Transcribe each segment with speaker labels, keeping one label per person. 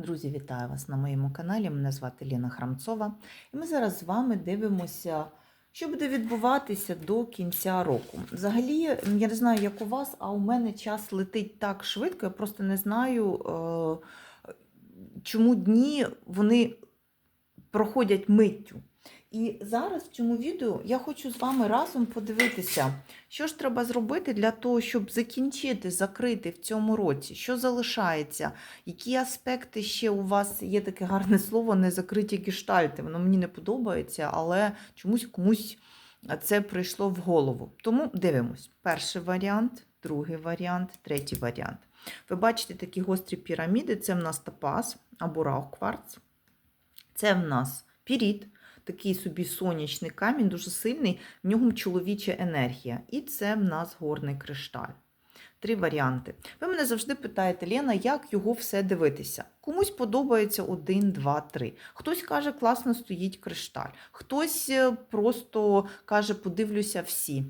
Speaker 1: Друзі, вітаю вас на моєму каналі. Мене звати Ліна Храмцова. І ми зараз з вами дивимося, що буде відбуватися до кінця року. Взагалі, я не знаю, як у вас, а у мене час летить так швидко. Я просто не знаю, е, чому дні вони проходять миттю. І зараз в цьому відео я хочу з вами разом подивитися, що ж треба зробити для того, щоб закінчити, закрити в цьому році, що залишається, які аспекти ще у вас є таке гарне слово, незакриті гештальти. Воно мені не подобається, але чомусь комусь це прийшло в голову. Тому дивимось: перший варіант, другий варіант, третій варіант. Ви бачите такі гострі піраміди: це в нас топаз або раукварц, це в нас піріт. Такий собі сонячний камінь, дуже сильний, в ньому чоловіча енергія. І це в нас горний кришталь. Три варіанти. Ви мене завжди питаєте, Лена, як його все дивитися? Комусь подобається один, два, три. Хтось каже, класно стоїть кришталь. Хтось е, просто каже, подивлюся всі.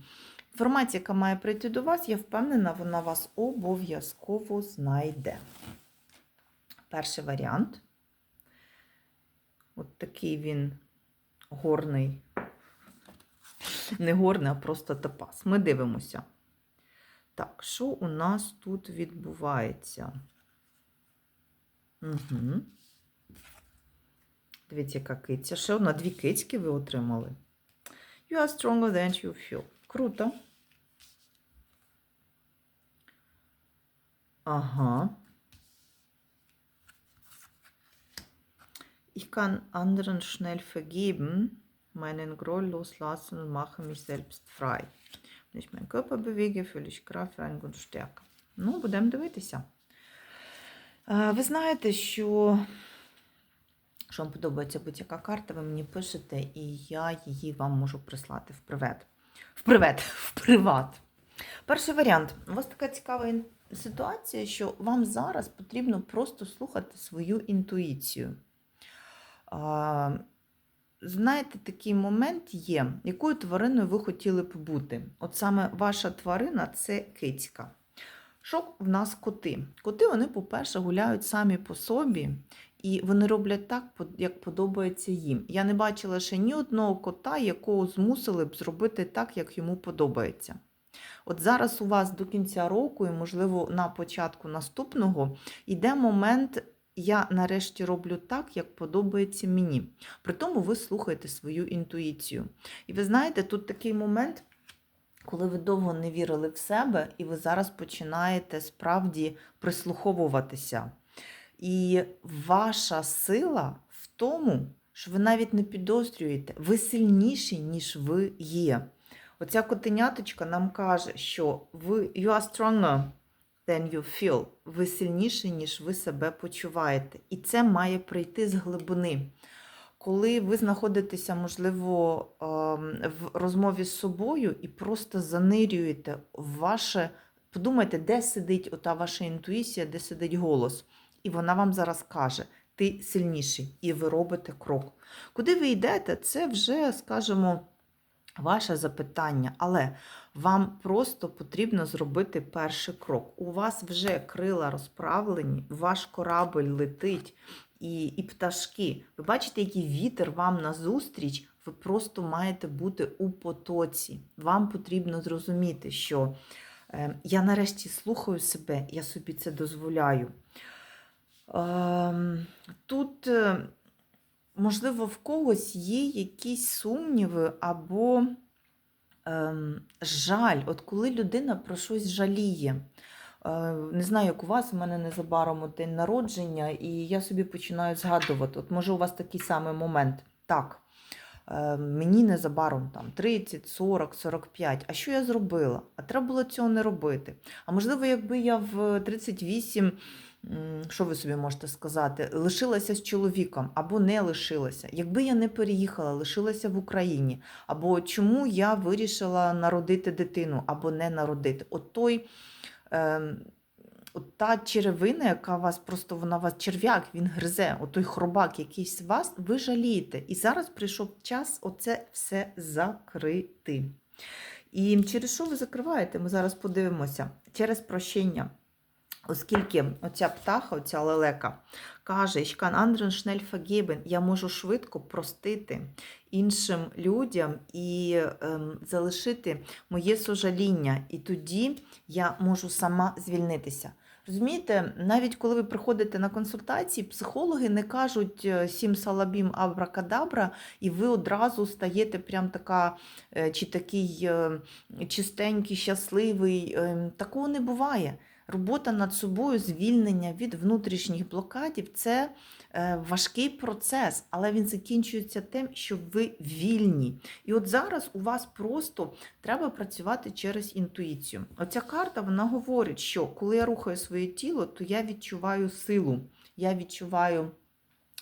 Speaker 1: Інформація, яка має прийти до вас, я впевнена, вона вас обов'язково знайде. Перший варіант. От такий він горний. Не горний, а просто топаз. Ми дивимося. Так, що у нас тут відбувається? Угу. Дивіться, яка киця. Ще одна дві кицьки ви отримали. You are stronger than you feel. Круто. Ага. Ich kann anderen schnell vergeben, meinen Groll loslassen und mache mich selbst frei. Wenn ich meinen Körper bewege, fühle ich Kraft, Reinigung und Stärke. Ну, будемо дивитися. Е, Ви знаєте, що, що вам подобається будь-яка карта, ви мені пишете, і я її вам можу прислати в приват. В приват, в приват. Перший варіант. У вас така цікава ситуація, що вам зараз потрібно просто слухати свою інтуїцію. Знаєте, такий момент є, якою твариною ви хотіли б бути. От саме ваша тварина це кицька. Що в нас коти? Коти, вони, по-перше, гуляють самі по собі, і вони роблять так, як подобається їм. Я не бачила ще ні одного кота, якого змусили б зробити так, як йому подобається. От зараз у вас до кінця року, і, можливо, на початку наступного, йде момент. Я нарешті роблю так, як подобається мені. При тому ви слухаєте свою інтуїцію. І ви знаєте, тут такий момент, коли ви довго не вірили в себе, і ви зараз починаєте справді прислуховуватися. І ваша сила в тому, що ви навіть не підозрюєте, ви сильніші, ніж ви є. Оця котеняточка нам каже, що ви you are stronger than you feel. Ви сильніші, ніж ви себе почуваєте. І це має прийти з глибини. Коли ви знаходитеся, можливо, ем, в розмові з собою і просто занирюєте ваше, подумайте, де сидить ота ваша інтуїція, де сидить голос. І вона вам зараз каже: ти сильніший, і ви робите крок. Куди ви йдете, це вже, скажімо, ваше запитання, але вам просто потрібно зробити перший крок. У вас вже крила розправлені, ваш корабль летить і, і пташки. Ви бачите, який вітер вам назустріч, ви просто маєте бути у потоці. Вам потрібно зрозуміти, що е, я нарешті слухаю себе, я собі це дозволяю. Ем, Тут, е, можливо, в когось є якісь сумніви або ем, жаль, от коли людина про щось жаліє. Е, Не знаю, як у вас, у мене незабаром день народження, і я собі починаю згадувати. От може у вас такий самий момент. Так, е, мені незабаром там 30, 40, 45. А що я зробила? А треба було цього не робити. А можливо, якби я в 38, м, що ви собі можете сказати, лишилася з чоловіком або не лишилася. Якби я не переїхала, лишилася в Україні, або чому я вирішила народити дитину або не народити. От той. Ем, от та черевина, яка вас просто вона вас черв'як, він гризе, от той хробак якийсь вас, ви жалієте. І зараз прийшов час оце все закрити. І через що ви закриваєте? Ми зараз подивимося. Через прощення. Оскільки оця птаха, оця лелека, каже, ich kann vergeben, я можу швидко простити іншим людям і ем, залишити моє сожаління. І тоді я можу сама звільнитися. Розумієте, навіть коли ви приходите на консультації, психологи не кажуть е, сім салабім абракадабра, і ви одразу стаєте прям така, е, чи такий е, чистенький, щасливий. Ем, Такого не буває. Робота над собою, звільнення від внутрішніх блокадів це е, важкий процес, але він закінчується тим, що ви вільні. І от зараз у вас просто треба працювати через інтуїцію. Оця карта вона говорить, що коли я рухаю своє тіло, то я відчуваю силу, я відчуваю.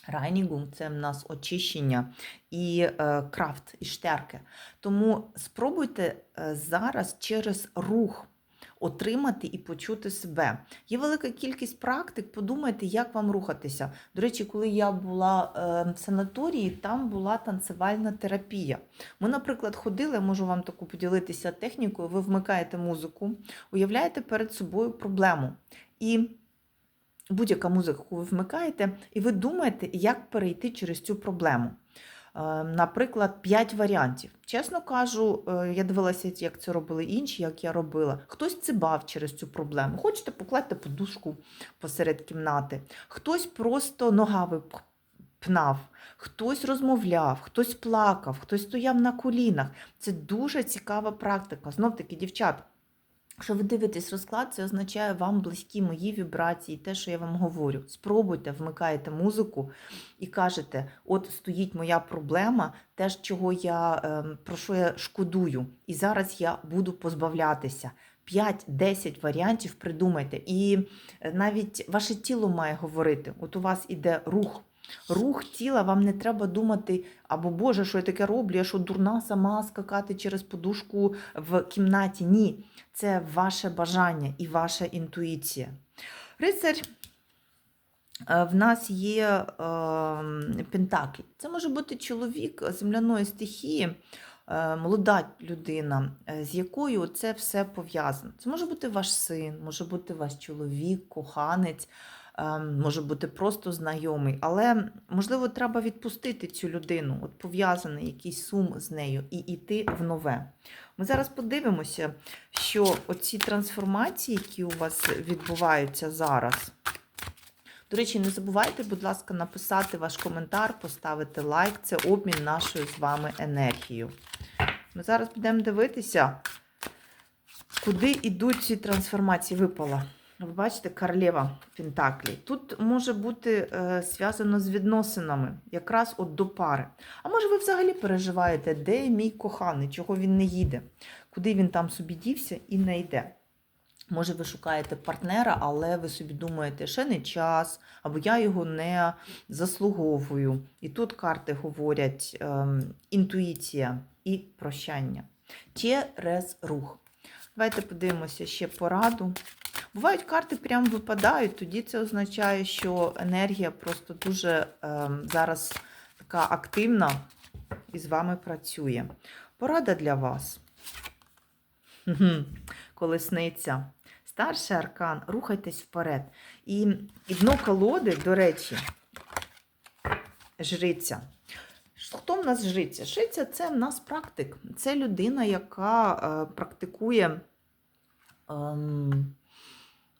Speaker 1: Райнігум це в нас очищення і е, крафт, і штерки. Тому спробуйте е, зараз через рух отримати і почути себе. Є велика кількість практик, подумайте, як вам рухатися. До речі, коли я була е, в санаторії, там була танцевальна терапія. Ми, наприклад, ходили, можу вам таку поділитися технікою, ви вмикаєте музику, уявляєте перед собою проблему. І будь-яка музика, яку ви вмикаєте, і ви думаєте, як перейти через цю проблему. Е, Наприклад, 5 варіантів. Чесно кажу, е, я дивилася, як це робили інші, як я робила. Хтось цибав через цю проблему. Хочете, покладьте подушку посеред кімнати. Хтось просто ногами пнав, хтось розмовляв, хтось плакав, хтось стояв на колінах. Це дуже цікава практика. Знов таки, дівчат. Якщо ви дивитесь розклад, це означає вам близькі мої вібрації, те, що я вам говорю. Спробуйте, вмикаєте музику і кажете: от стоїть моя проблема, те, чого я, ем, про що я шкодую, і зараз я буду позбавлятися. 5-10 варіантів придумайте. І е, навіть ваше тіло має говорити. От у вас іде рух. Рух тіла, вам не треба думати, або Боже, що я таке роблю, я що дурна сама скакати через подушку в кімнаті. Ні, це ваше бажання і ваша інтуїція. Рицарь е, в нас є е, пентаклі. Це може бути чоловік земляної стихії, е, молода людина, е, з якою це все пов'язано. Це може бути ваш син, може бути ваш чоловік, коханець, може бути просто знайомий. Але, можливо, треба відпустити цю людину, от пов'язаний якийсь сум з нею, і йти в нове. Ми зараз подивимося, що оці трансформації, які у вас відбуваються зараз. До речі, не забувайте, будь ласка, написати ваш коментар, поставити лайк. Це обмін нашою з вами енергією. Ми зараз підемо дивитися, куди йдуть ці трансформації. Випала. Ви бачите, королева Пентаклі. Тут може бути е, зв'язано з відносинами, якраз от до пари. А може, ви взагалі переживаєте, де мій коханий, чого він не їде, куди він там собі дівся і не йде. Може, ви шукаєте партнера, але ви собі думаєте, ще не час, або я його не заслуговую. І тут карти говорять ем, інтуїція і прощання. Через рух. Давайте подивимося ще пораду. Бувають карти прям випадають, тоді це означає, що енергія просто дуже ем, зараз така активна і з вами працює. Порада для вас. Колесниця. Старший аркан, рухайтесь вперед. І, дно колоди, до речі, жриця. Хто в нас жриця? Жриця це в нас практик. Це людина, яка е, практикує ем,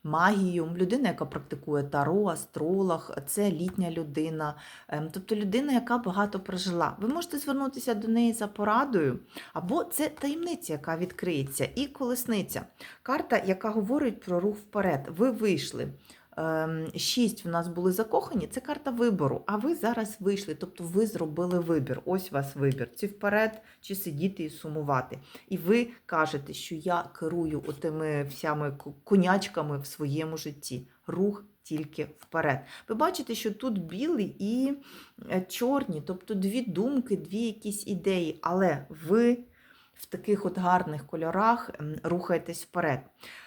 Speaker 1: магію, людина, яка практикує таро, астролог, це літня людина, ем, тобто людина, яка багато прожила. Ви можете звернутися до неї за порадою, або це таємниця, яка відкриється, і колесниця. Карта, яка говорить про рух вперед. Ви вийшли. Ем, Шість в нас були закохані, це карта вибору. А ви зараз вийшли, тобто ви зробили вибір. Ось у вас вибір. Чи вперед, чи сидіти і сумувати. І ви кажете, що я керую отими всями конячками в своєму житті. Рух тільки вперед. Ви бачите, що тут білий і е, чорні, тобто дві думки, дві якісь ідеї, але ви в таких от гарних кольорах рухаєтесь вперед.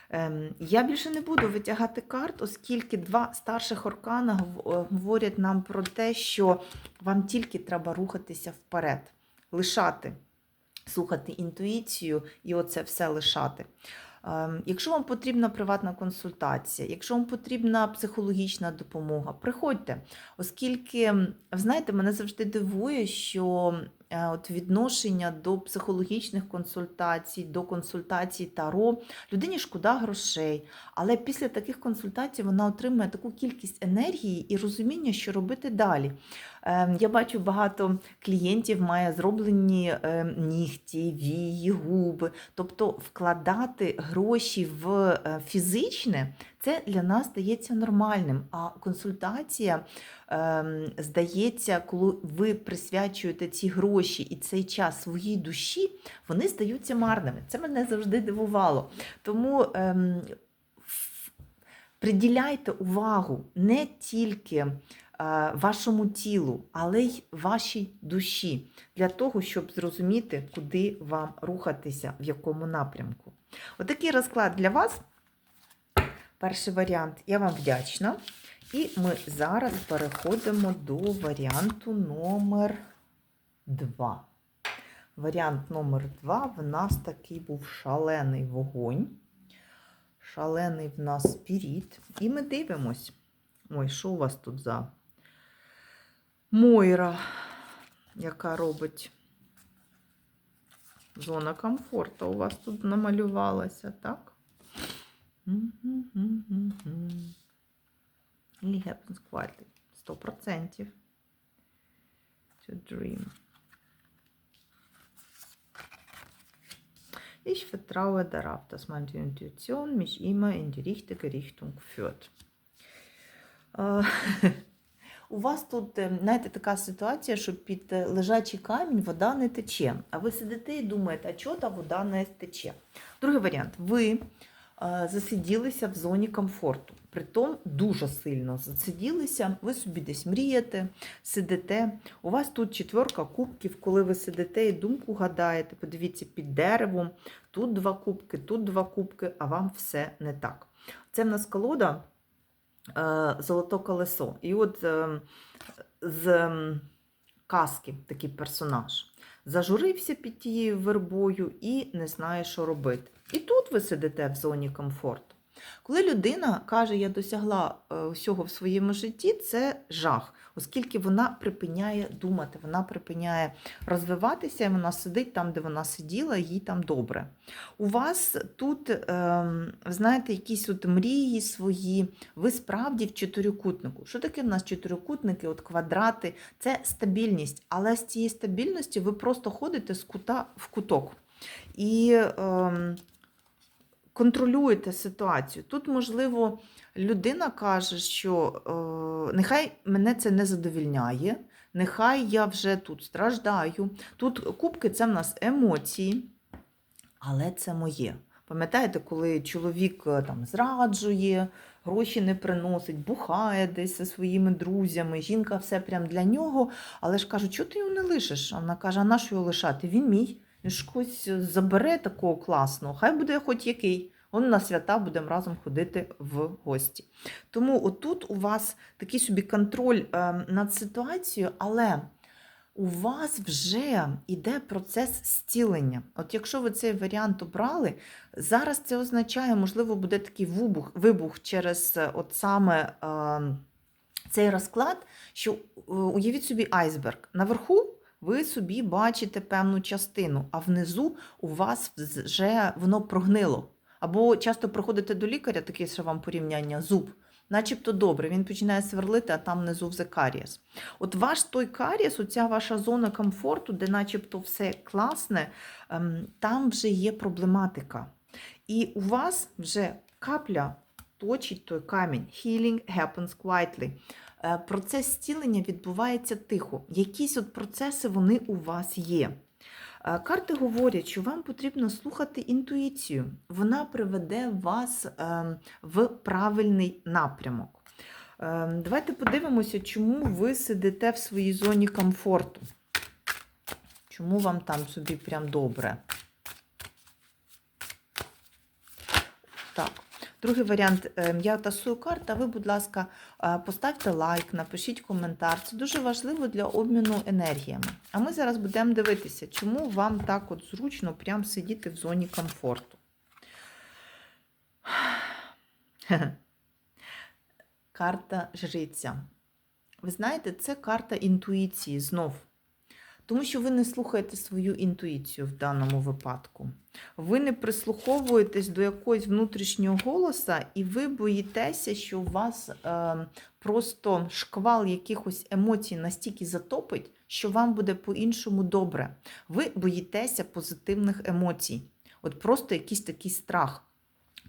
Speaker 1: Ем, Я більше не буду витягати карт, оскільки два старших оркана е, говорять нам про те, що вам тільки треба рухатися вперед, лишати, слухати інтуїцію і оце все лишати. Ем, Якщо вам потрібна приватна консультація, якщо вам потрібна психологічна допомога, приходьте, оскільки, знаєте, мене завжди дивує, що от відношення до психологічних консультацій, до консультацій Таро, людині шкода грошей, але після таких консультацій вона отримує таку кількість енергії і розуміння, що робити далі. Ем, Я бачу багато клієнтів має зроблені ем, нігті, вії, губи. Тобто вкладати гроші в е, фізичне це для нас здається нормальним. А консультація ем, здається, коли ви присвячуєте ці гроші і цей час своїй душі, вони здаються марними. Це мене завжди дивувало. Тому приділяйте увагу не тільки вашому тілу, але й вашій душі для того, щоб зрозуміти, куди вам рухатися, в якому напрямку. Отакий розклад для вас. Перший варіант. Я вам вдячна. І ми зараз переходимо до варіанту номер 2. Варіант номер 2 в нас такий був шалений вогонь. Шалений в нас спіріт. І ми дивимось. Ой, що у вас тут за Мойра, яка робить зона комфорту. У вас тут намалювалася, так? Или happens quietly. 100%. To dream. Ich vertraue darauf, dass meine Intuition mich immer in die richtige Richtung führt. У вас тут, е, знаєте, така ситуація, що під е, лежачий камінь вода не тече. А ви сидите і думаєте, а чого та вода не тече? Другий варіант. Ви е, засиділися в зоні комфорту. Притом дуже сильно засиділися, ви собі десь мрієте, сидите. У вас тут четверка кубків, коли ви сидите і думку гадаєте, подивіться під деревом, тут два кубки, тут два кубки, а вам все не так. Це в нас колода Золото колесо. І от е, з казки такий персонаж. Зажурився під тією вербою і не знає, що робити. І тут ви сидите в зоні комфорту. Коли людина каже, я досягла е, всього в своєму житті, це жах, оскільки вона припиняє думати, вона припиняє розвиватися, і вона сидить там, де вона сиділа, їй там добре. У вас тут, ем, знаєте, якісь от мрії свої, ви справді в чотирикутнику. Що таке в нас чотирикутники, от квадрати? Це стабільність, але з цієї стабільності ви просто ходите з кута в куток. І ем, контролюєте ситуацію. Тут, можливо, людина каже, що е, нехай мене це не задовільняє, нехай я вже тут страждаю. Тут кубки це в нас емоції, але це моє. Пам'ятаєте, коли чоловік е, там зраджує, гроші не приносить, бухає десь зі своїми друзями, жінка все прям для нього, але ж кажуть, чого ти його не лишиш? А вона каже, а на що його лишати? Він мій. Когось забере такого класного, хай буде хоч який. Он на свята будемо разом ходити в гості. Тому отут у вас такий собі контроль е, над ситуацією, але у вас вже йде процес зцілення. От якщо ви цей варіант обрали, зараз це означає, можливо, буде такий вибух, вибух через е, от саме е, цей розклад, що уявіть собі айсберг. Наверху ви собі бачите певну частину, а внизу у вас вже воно прогнило. Або часто приходите до лікаря, таке що вам порівняння, зуб. Начебто добре, він починає сверлити, а там внизу вже карієс. От ваш той карієс, оця ваша зона комфорту, де начебто все класне, ем, там вже є проблематика. І у вас вже капля точить той камінь. Healing happens quietly. Е, Процес зцілення відбувається тихо. Якісь от процеси вони у вас є. Е, Карти говорять, що вам потрібно слухати інтуїцію. Вона приведе вас е, в правильний напрямок. Е, Давайте подивимося, чому ви сидите в своїй зоні комфорту. Чому вам там собі прям добре? Так. Другий варіант. е, Я тасую карт, а ви, будь ласка, е, поставте лайк, напишіть коментар. Це дуже важливо для обміну енергіями. А ми зараз будемо дивитися, чому вам так от зручно прям сидіти в зоні комфорту. Карта жриця. Ви знаєте, це карта інтуїції знов. Тому що ви не слухаєте свою інтуїцію в даному випадку. Ви не прислуховуєтесь до якогось внутрішнього голоса, і ви боїтеся, що у вас е, просто шквал якихось емоцій настільки затопить, що вам буде по-іншому добре. Ви боїтеся позитивних емоцій. От просто якийсь такий страх.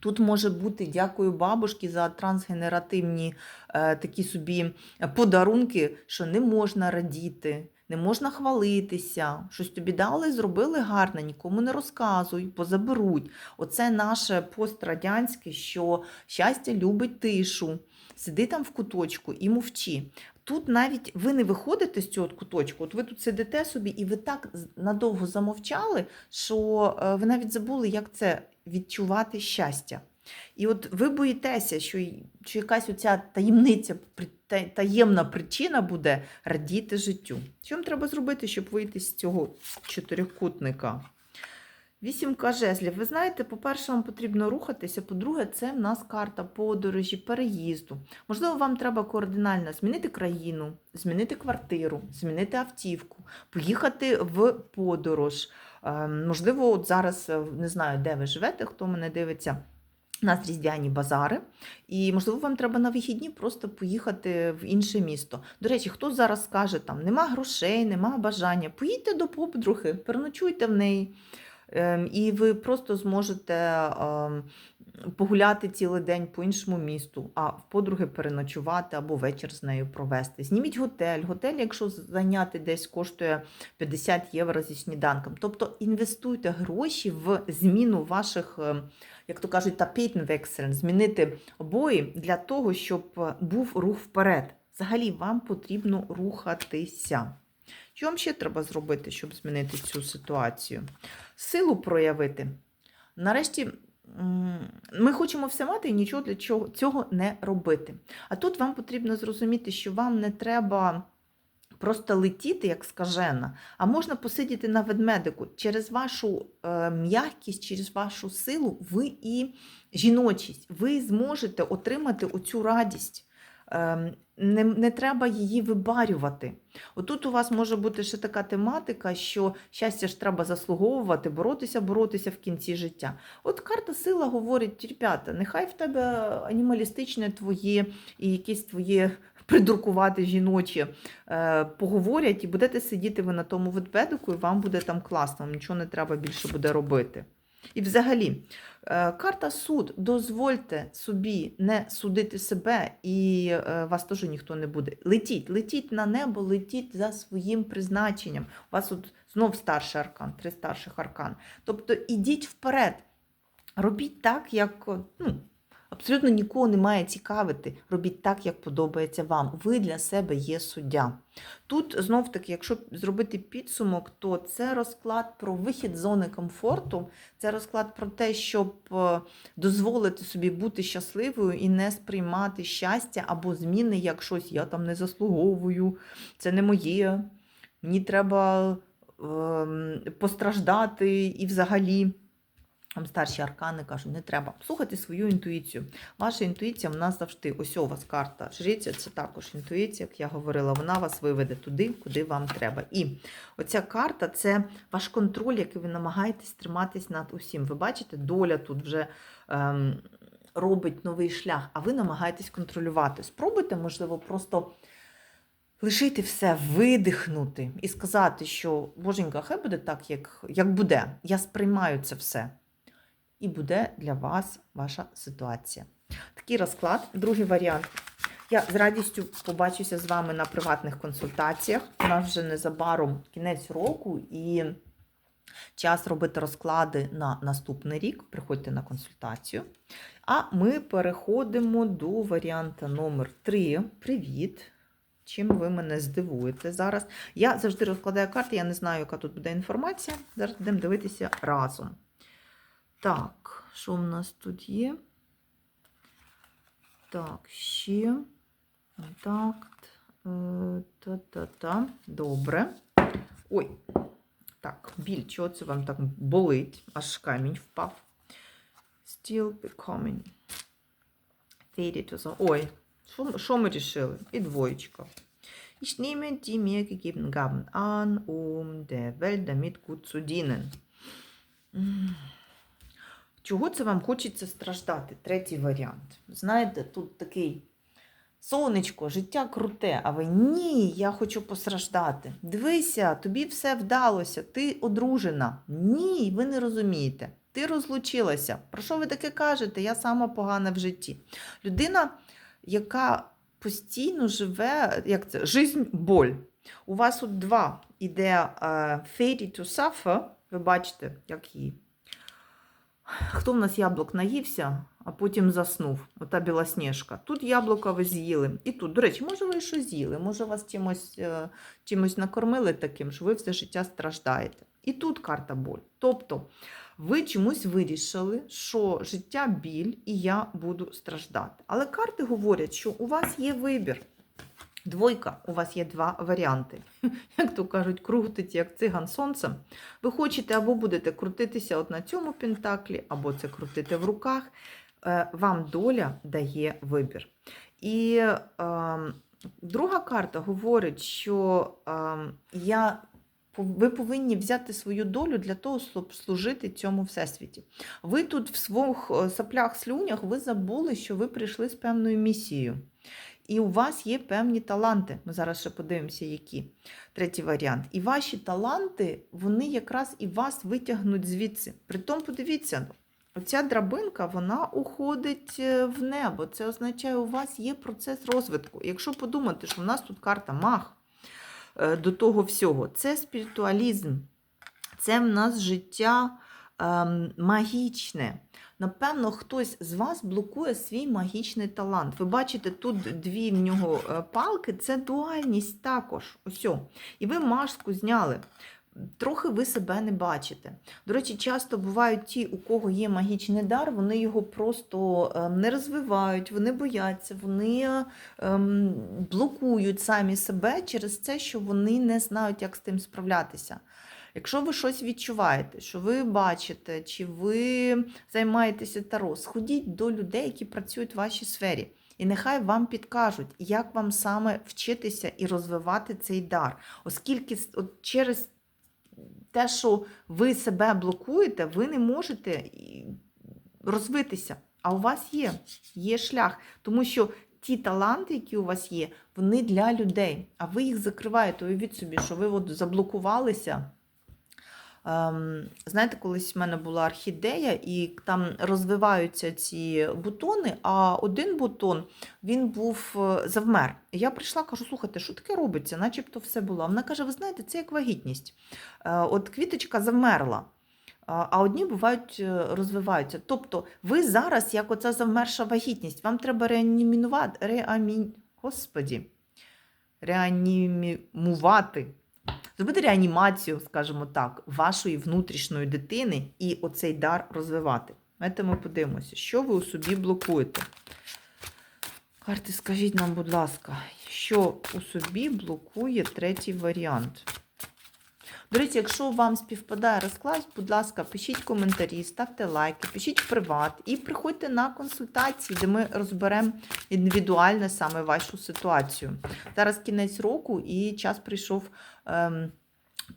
Speaker 1: Тут може бути дякую бабушці за трансгенеративні е, такі собі подарунки, що не можна радіти, не можна хвалитися, щось тобі дали, зробили гарно, нікому не розказуй, позаберуть. Оце наше пострадянське, що щастя любить тишу. Сиди там в куточку і мовчи. Тут навіть ви не виходите з цього куточку, от ви тут сидите собі, і ви так надовго замовчали, що е, ви навіть забули, як це відчувати щастя. І от ви боїтеся, що, що якась оця таємниця, таємна причина буде радіти життю. Що вам треба зробити, щоб вийти з цього чотирикутника? Вісімка жезлів. Ви знаєте, по-перше, вам потрібно рухатися. По-друге, це в нас карта подорожі, переїзду. Можливо, вам треба кардинально змінити країну, змінити квартиру, змінити автівку, поїхати в подорож. Ем, Можливо, от зараз е, не знаю, де ви живете, хто мене дивиться. У нас різдвяні базари, і можливо, вам треба на вихідні просто поїхати в інше місто. До речі, хто зараз скаже, там нема грошей, нема бажання, поїдьте до подруги, переночуйте в неї. Ем, І ви просто зможете ем, погуляти цілий день по іншому місту, а в подруги переночувати або вечір з нею провести. Зніміть готель. Готель, якщо зайняти десь коштує 50 євро зі сніданком. Тобто інвестуйте гроші в зміну ваших, ем, як то кажуть, тапітнвексель, змінити обої для того, щоб е, був рух вперед. Взагалі, вам потрібно рухатися. Що вам ще треба зробити, щоб змінити цю ситуацію? Силу проявити. Нарешті ми хочемо все мати і нічого для чого, цього не робити. А тут вам потрібно зрозуміти, що вам не треба просто летіти, як скажена, а можна посидіти на ведмедику. Через вашу е, м'якість, через вашу силу, ви і жіночість, ви зможете отримати оцю радість. Ем, Не, не треба її вибарювати. Отут у вас може бути ще така тематика, що щастя ж треба заслуговувати, боротися, боротися в кінці життя. От карта сила говорить, ребята, нехай в тебе анімалістичне твоє і якесь твоє придуркувати жіночі е, поговорять, і будете сидіти ви на тому ведбедику, і вам буде там класно, вам нічого не треба більше буде робити. І взагалі, е, карта суд. Дозвольте собі не судити себе, і е, вас теж ніхто не буде. Летіть, летіть на небо, летіть за своїм призначенням. У вас от знов старший аркан, три старших аркан. Тобто ідіть вперед. Робіть так, як ну, абсолютно нікого не має цікавити. Робіть так, як подобається вам. Ви для себе є суддя. Тут знов таки, якщо зробити підсумок, то це розклад про вихід з зони комфорту, це розклад про те, щоб е, дозволити собі бути щасливою і не сприймати щастя або зміни як щось я там не заслуговую, це не моє. Мені треба ем, постраждати і взагалі. Там старші аркани кажуть, не треба. Слухайте свою інтуїцію. Ваша інтуїція в нас завжди. Ось у вас карта жриця, це також інтуїція, як я говорила, вона вас виведе туди, куди вам треба. І оця карта це ваш контроль, який ви намагаєтесь триматись над усім. Ви бачите, доля тут вже ем, робить новий шлях, а ви намагаєтесь контролювати. Спробуйте, можливо, просто. Лишити все, видихнути і сказати, що Боженька, хай буде так, як, як буде. Я сприймаю це все. І буде для вас ваша ситуація. Такий розклад. Другий варіант. Я з радістю побачуся з вами на приватних консультаціях. У нас вже незабаром кінець року і час робити розклади на наступний рік. Приходьте на консультацію. А ми переходимо до варіанта номер 3. Привіт! Чим ви мене здивуєте зараз? Я завжди розкладаю карти, я не знаю, яка тут буде інформація. Зараз будемо дивитися разом. Так, що в нас тут є? Так, ще. Контакт. Е, Та-та-та. Добре. Ой. Так, біль, чого це вам так болить? Аж камінь впав. Still becoming. Ой, що ми рішили? І двоєчка. Ich nehme die mir gegebenen Gaben an, um der Welt damit gut zu dienen. Чого це вам хочеться страждати? Третій варіант. Знаєте, тут такий сонечко, життя круте, а ви ні, я хочу постраждати. Дивися, тобі все вдалося, ти одружена. Ні, ви не розумієте. Ти розлучилася. Про що ви таке кажете? Я сама погана в житті. Людина, яка постійно живе, як це, жизнь боль. У вас тут два іде uh, fade to suffer, ви бачите, як її. Хто в нас яблук наївся, а потім заснув? Ота білосніжка. Тут яблука ви з'їли. І тут, до речі, може, ви що з'їли? Може, вас чимось, е, чимось накормили таким, що ви все життя страждаєте. І тут карта боль. Тобто, ви чомусь вирішили, що життя біль і я буду страждати. Але карти говорять, що у вас є вибір. Двойка, у вас є два варіанти. Як то кажуть, крутить як циган сонцем. Ви хочете або будете крутитися от на цьому пентаклі, або це крутити в руках. Е, Вам доля дає вибір. І е, друга карта говорить, що е, я, ви повинні взяти свою долю для того, щоб служити цьому всесвіті. Ви тут в своїх е, саплях, слюнях ви забули, що ви прийшли з певною місією. І у вас є певні таланти. Ми зараз ще подивимося, які. Третій варіант. І ваші таланти, вони якраз і вас витягнуть звідси. Притом, подивіться, оця драбинка, вона уходить е, в небо. Це означає, у вас є процес розвитку. Якщо подумати, що в нас тут карта маг е, до того всього, це спіритуалізм, це в нас життя ем, магічне. Напевно, хтось з вас блокує свій магічний талант. Ви бачите, тут дві в нього е, палки, це дуальність також. Ось. І ви маску зняли. Трохи ви себе не бачите. До речі, часто бувають ті, у кого є магічний дар, вони його просто е, не розвивають, вони бояться, вони ем, блокують самі себе через це, що вони не знають, як з тим справлятися. Якщо ви щось відчуваєте, що ви бачите, чи ви займаєтеся таро, сходіть до людей, які працюють в вашій сфері. І нехай вам підкажуть, як вам саме вчитися і розвивати цей дар. Оскільки от через те, що ви себе блокуєте, ви не можете розвитися. А у вас є, є шлях. Тому що ті таланти, які у вас є, вони для людей, а ви їх закриваєте. Уявіть собі, що ви от заблокувалися. Ем, знаєте, колись в мене була орхідея, і там розвиваються ці бутони, а один бутон він був е, завмер. І я прийшла, кажу, слухайте, що таке робиться? Начебто все було. Вона каже: ви знаєте, це як вагітність. Е, От квіточка завмерла. а- одні бувають е, розвиваються. Тобто, ви зараз, як оця завмерша вагітність, вам треба реанімувати, реамі... Господі, реанімувати зробити реанімацію, скажімо так, вашої внутрішньої дитини і оцей дар розвивати. Давайте ми подивимося, що ви у собі блокуєте. Карти, скажіть нам, будь ласка, що у собі блокує третій варіант? До речі, якщо вам співпадає розклад, будь ласка, пишіть коментарі, ставте лайки, пишіть в приват і приходьте на консультації, де ми розберемо індивідуально саме вашу ситуацію. Зараз кінець року і час прийшов ем,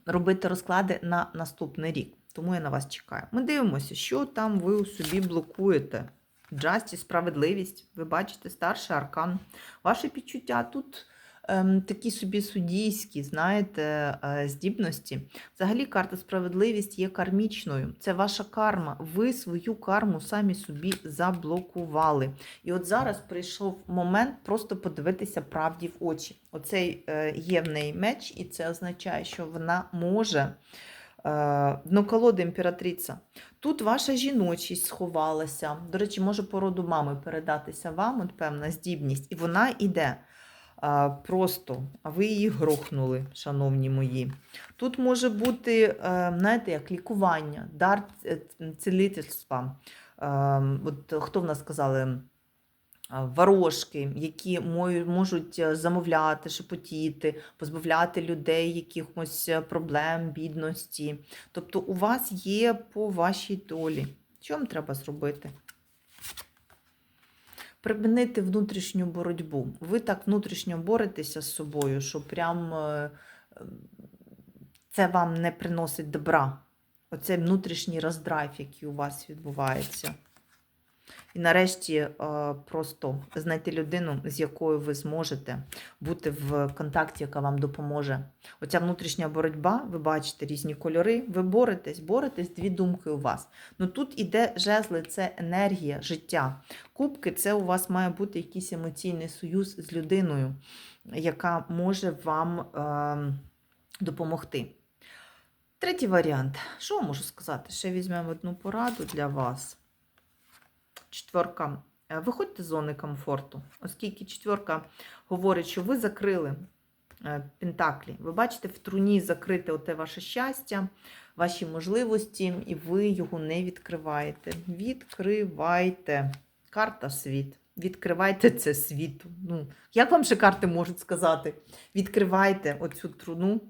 Speaker 1: робити розклади на наступний рік. Тому я на вас чекаю. Ми дивимося, що там ви у собі блокуєте. Джасті, справедливість, ви бачите, старший аркан. Ваші підчуття тут такі собі суддійські, знаєте, е, здібності. Взагалі, карта справедливість є кармічною. Це ваша карма. Ви свою карму самі собі заблокували. І от зараз прийшов момент просто подивитися правді в очі. Оцей є в неї меч, і це означає, що вона може. Е, ну, колода імператриця. Тут ваша жіночість сховалася. До речі, може по роду мами передатися вам, от певна здібність. І вона йде просто, а ви її грохнули, шановні мої. Тут може бути, е, знаєте, як лікування, дар е, цілительства. Е, От хто в нас сказали? Ворожки, які можуть замовляти, шепотіти, позбавляти людей якихось проблем, бідності. Тобто у вас є по вашій долі. Що вам треба зробити? Припинити внутрішню боротьбу. Ви так внутрішньо боретеся з собою, що прям е, це вам не приносить добра. Оцей внутрішній роздрайв, який у вас відбувається. І нарешті е, просто знайти людину, з якою ви зможете бути в контакті, яка вам допоможе. Оця внутрішня боротьба, ви бачите різні кольори, ви боретесь, боретесь, дві думки у вас. Ну тут іде жезли, це енергія, життя. Кубки це у вас має бути якийсь емоційний союз з людиною, яка може вам е, допомогти. Третій варіант. Що можу сказати? Ще візьмемо одну пораду для вас. Четверка. Е, Виходьте з зони комфорту, оскільки четверка говорить, що ви закрили е, пентаклі. Ви бачите, в труні закрите оте ваше щастя, ваші можливості, і ви його не відкриваєте. Відкривайте. Карта світ. Відкривайте це світу. Ну, як вам ще карти можуть сказати? Відкривайте оцю труну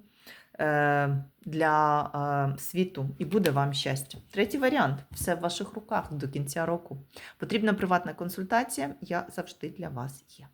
Speaker 1: для е, світу, і буде вам щастя. Третій варіант все в ваших руках до кінця року. Потрібна приватна консультація. Я завжди для вас є.